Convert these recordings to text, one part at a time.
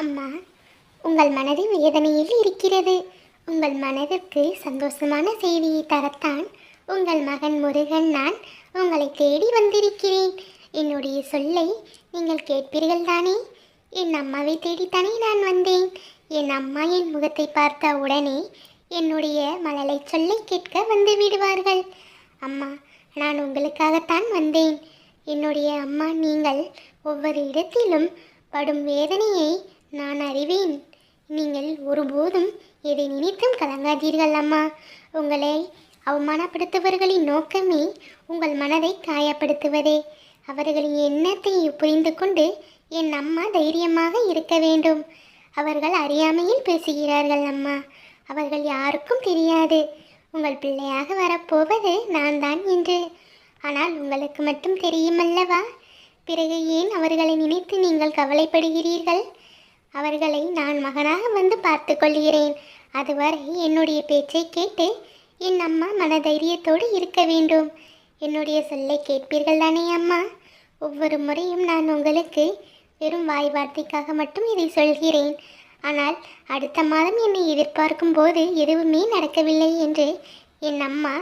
அம்மா உங்கள் மனது வேதனையில் இருக்கிறது. உங்கள் மனதிற்கு சந்தோஷமான செய்தியை தரத்தான் உங்கள் மகன் முருகன் நான் உங்களை தேடி வந்திருக்கிறேன். என்னுடைய சொல்லை நீங்கள் கேட்பீர்கள் தானே என் அம்மாவை தேடித்தானே நான் வந்தேன். என் அம்மா என் முகத்தை பார்த்த உடனே என்னுடைய மழலை சொல்லை கேட்க வந்து விடுவார்கள். அம்மா நான் உங்களுக்காகத்தான் வந்தேன். என்னுடைய அம்மா நீங்கள் ஒவ்வொரு இடத்திலும் படும் வேதனையை நான் அறிவேன். நீங்கள் ஒருபோதும் எதை நினைத்தும் கலங்காதீர்கள் அம்மா. உங்களை அவமானப்படுத்துபவர்களின் நோக்கமே உங்கள் மனதை காயப்படுத்துவதே. அவர்களின் எண்ணத்தை புரிந்து கொண்டு என் அம்மா தைரியமாக இருக்க வேண்டும். அவர்கள் அறியாமையில் பேசுகிறார்கள் அம்மா. அவர்கள் யாருக்கும் தெரியாது. உங்கள் பிள்ளையாக வரப்போவது நான் தான் என்று. ஆனால் உங்களுக்கு மட்டும் தெரியுமல்லவா? பிறகு ஏன் அவர்களை நினைத்து நீங்கள் கவலைப்படுகிறீர்கள்? அவர்களை நான் மகனாக வந்து பார்த்து கொள்கிறேன். அதுவரை என்னுடைய பேச்சை கேட்டு என் அம்மா மனதைரியத்தோடு இருக்க வேண்டும். என்னுடைய சொல்லை கேட்பீர்கள் தானே அம்மா? ஒவ்வொரு முறையும் நான் உங்களுக்கு வெறும் வாய் வார்த்தைக்காக மட்டும் இதை சொல்கிறேன். ஆனால் அடுத்த மாதம் என்னை எதிர்பார்க்கும் போது எதுவுமே நடக்கவில்லை என்று என் அம்மா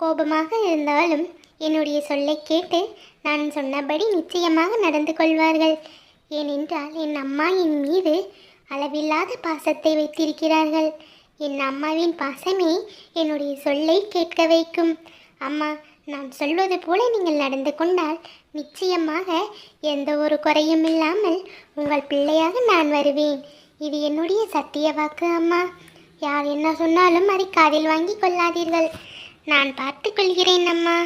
கோபமாக இருந்தாலும் என்னுடைய சொல்லை கேட்டு நான் சொன்னபடி நிச்சயமாக நடந்து கொள்வார்கள். ஏனென்றால் என் அம்மா என் மீது அளவில்லாத பாசத்தை வைத்திருக்கிறார்கள். என் அம்மாவின் பாசமே என்னுடைய சொல்லை கேட்க வைக்கும். அம்மா நான் சொல்வது போல நீங்கள் நடந்து கொண்டால் நிச்சயமாக எந்த ஒரு குறையும் இல்லாமல் உங்கள் பிள்ளையாக நான் வருவேன். இது என்னுடைய சத்திய வாக்கு அம்மா. யார் என்ன சொன்னாலும் அதை காதில் வாங்கி கொள்ளாதீர்கள். நான் பார்த்து கொள்கிறேன் அம்மா.